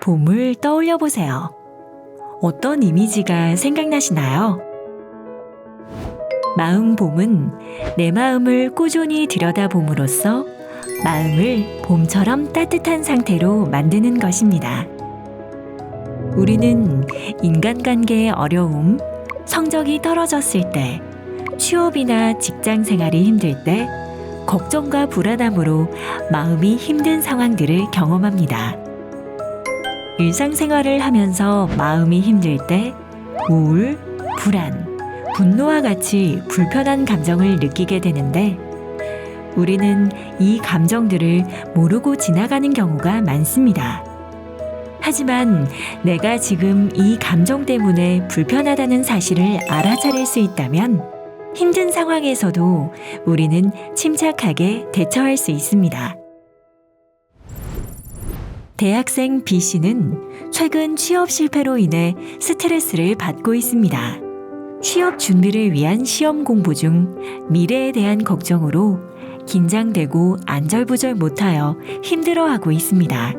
봄을 떠올려 보세요. 어떤 이미지가 생각나시나요? 마음 봄은 내 마음을 꾸준히 들여다봄으로써 마음을 봄처럼 따뜻한 상태로 만드는 것입니다. 우리는 인간관계의 어려움, 성적이 떨어졌을 때, 취업이나 직장 생활이 힘들 때, 걱정과 불안함으로 마음이 힘든 상황들을 경험합니다. 일상생활을 하면서 마음이 힘들 때 우울, 불안, 분노와 같이 불편한 감정을 느끼게 되는데 우리는 이 감정들을 모르고 지나가는 경우가 많습니다. 하지만 내가 지금 이 감정 때문에 불편하다는 사실을 알아차릴 수 있다면 힘든 상황에서도 우리는 침착하게 대처할 수 있습니다. 대학생 B 씨는 최근 취업 실패로 인해 스트레스를 받고 있습니다. 취업 준비를 위한 시험 공부 중 미래에 대한 걱정으로 긴장되고 안절부절 못하여 힘들어하고 있습니다.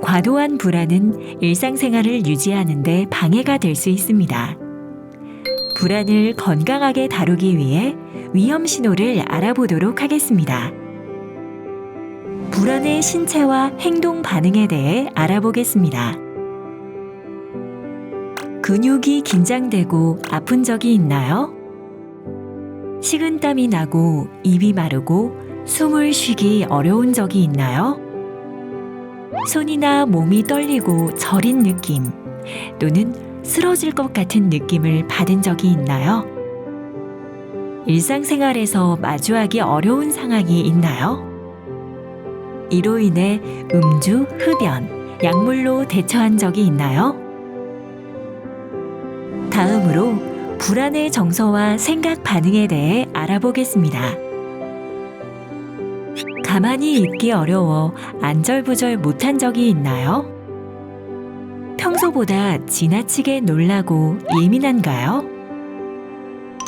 과도한 불안은 일상생활을 유지하는데 방해가 될 수 있습니다. 불안을 건강하게 다루기 위해 위험 신호를 알아보도록 하겠습니다. 불안의 신체와 행동 반응에 대해 알아보겠습니다. 근육이 긴장되고 아픈 적이 있나요? 식은땀이 나고 입이 마르고 숨을 쉬기 어려운 적이 있나요? 손이나 몸이 떨리고 저린 느낌 또는 쓰러질 것 같은 느낌을 받은 적이 있나요? 일상생활에서 마주하기 어려운 상황이 있나요? 이로 인해 음주, 흡연, 약물로 대처한 적이 있나요? 다음으로 불안의 정서와 생각 반응에 대해 알아보겠습니다. 가만히 있기 어려워 안절부절 못한 적이 있나요? 평소보다 지나치게 놀라고 예민한가요?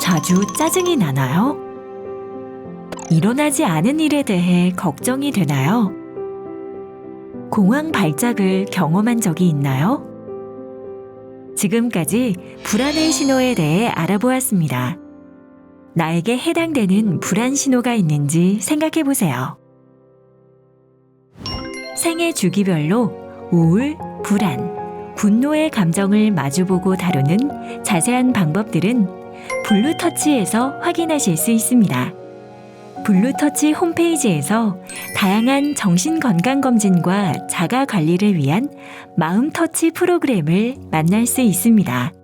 자주 짜증이 나나요? 일어나지 않은 일에 대해 걱정이 되나요? 공황 발작을 경험한 적이 있나요? 지금까지 불안의 신호에 대해 알아보았습니다. 나에게 해당되는 불안 신호가 있는지 생각해 보세요. 생애 주기별로 우울, 불안, 분노의 감정을 마주보고 다루는 자세한 방법들은 블루터치에서 확인하실 수 있습니다. 블루터치 홈페이지에서 다양한 정신건강검진과 자가관리를 위한 마음터치 프로그램을 만날 수 있습니다.